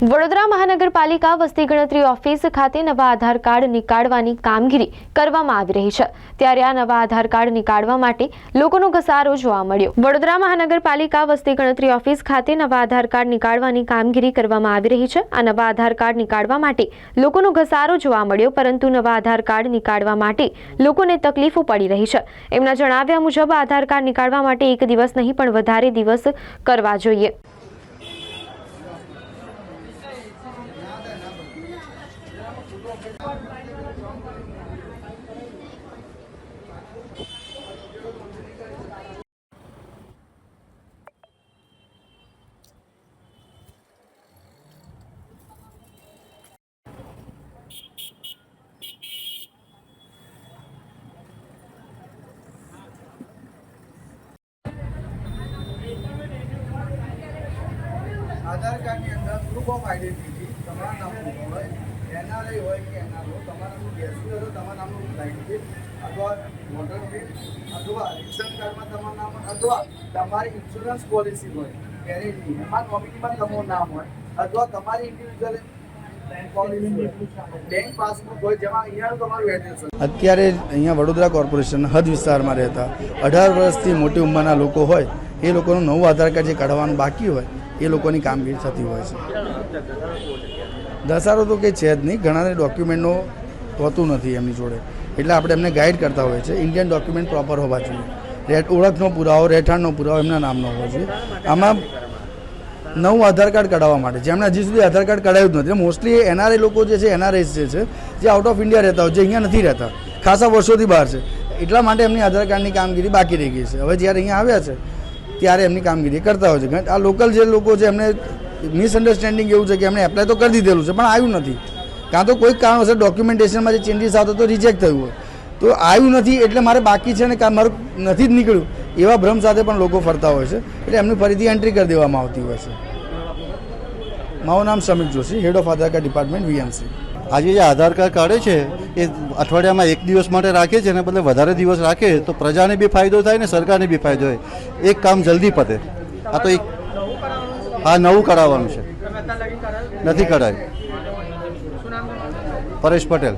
વડોદરા મહાનગરપાલિકા વસ્તી ગણતરી ઓફિસ ખાતે નવા આધાર કાર્ડ નીકાળવાની કામગીરી કરવામાં આવી રહી છે. ત્યારે આ નવા આધાર કાર્ડ નીકાળવા માટે લોકોનો ઘસારો જોવા મળ્યો. વડોદરા મહાનગરપાલિકા વસ્તી ગણતરી ઓફિસ ખાતે નવા આધાર કાર્ડ નીકાળવાની કામગીરી કરવામાં આવી રહી છે. આ નવા આધાર કાર્ડ નીકાળવા માટે લોકોનો ઘસારો જોવા મળ્યો, પરંતુ નવા આધાર કાર્ડ નીકાળવા માટે લોકોને તકલીફો પડી રહી છે. એમના જણાવ્યા મુજબ, આધાર કાર્ડ નીકાળવા માટે એક દિવસ નહીં, પણ વધારે દિવસ કરવા જોઈએ. આધાર કાર્ડની અંદર પ્રૂફ ઓફ આઈડેન્ટિટી તમારા નામનું હોય એનઆરઆઈ હોય કે એનઆરઓ તમારાનું નામનું હોય તમારા નામનું લાઇટ બિલ અથવા વોટર બિલ અથવા રેશન કાર્ડમાં તમારું નામ અથવા તમારી ઇન્સ્યોરન્સ પોલિસી હોય ગેરેજની એમાં નોમિનીમાં તમારું નામ હોય અથવા તમારી ઇન્ડિવિજ્યુઅલ અત્યારે અહીંયા વડોદરા કોર્પોરેશન હદ વિસ્તારમાં રહેતા. અઢાર વર્ષથી મોટી ઉંમરના લોકો હોય, એ લોકોનું નવું આધાર કાર્ડ જે કાઢવાનું બાકી હોય એ લોકોની કામગીરી થતી હોય છે. દસારો તો કંઈ છે જ નહીં, ઘણાને ડોક્યુમેન્ટનો હોતું નથી એમની જોડે. એટલે આપણે એમને ગાઈડ કરતા હોઈએ છીએ. ઇન્ડિયન ડોક્યુમેન્ટ પ્રોપર હોવા જોઈએ. ઓળખનો પુરાવો, રહેઠાણનો પુરાવો એમના નામનો હોવો જોઈએ. આમાં નવું આધાર કાર્ડ કઢાવવા માટે જેમણે હજી સુધી આધાર કાર્ડ કઢાવ્યું જ નથી. મોસ્ટલી એનઆરઆઈ લોકો જે છે, એનઆરએસ જે છે, જે આઉટ ઓફ ઇન્ડિયા રહેતા હોય, જે અહીંયા નથી રહેતા. ખાસા વર્ષોથી બહાર છે. એટલા માટે એમની આધાર કાર્ડની કામગીરી બાકી રહી ગઈ છે. હવે જ્યારે અહીંયા આવ્યા છે ત્યારે એમની કામગીરી કરતા હોય છે. આ લોકલ જે લોકો છે, એમને મિસઅન્ડરસ્ટેન્ડિંગ એવું છે કે એમણે એપ્લાય તો કરી દીધેલું છે, પણ આવ્યું નથી. કાં તો કોઈક કારણોસર ડોક્યુમેન્ટેશનમાં જે ચેન્જીસ આવતો તો રિજેક્ટ થયું હોય. તો આવ્યું નથી એટલે મારે બાકી છે ને મારું નથી જ નીકળ્યું. એવા ભ્રમ સાથે પણ લોકો ફરતા હોય છે. એટલે એમની ફરીથી એન્ટ્રી કરી દેવામાં આવતી હોય છે. મારું નામ Samir Joshi head of Aadhaar card department VMC આજે જે આધાર કાર્ડ કાઢે છે, એ અઠવાડિયામાં એક દિવસ માટે રાખે છે અને બદલે વધારે દિવસ રાખે, તો પ્રજાને બી ફાયદો થાય ને સરકારને બી ફાયદો થાય એક કામ જલ્દી પતે. આ તો એક હા નવું કરાવવાનું છે. નથી કરાયું. પરેશ પટેલ.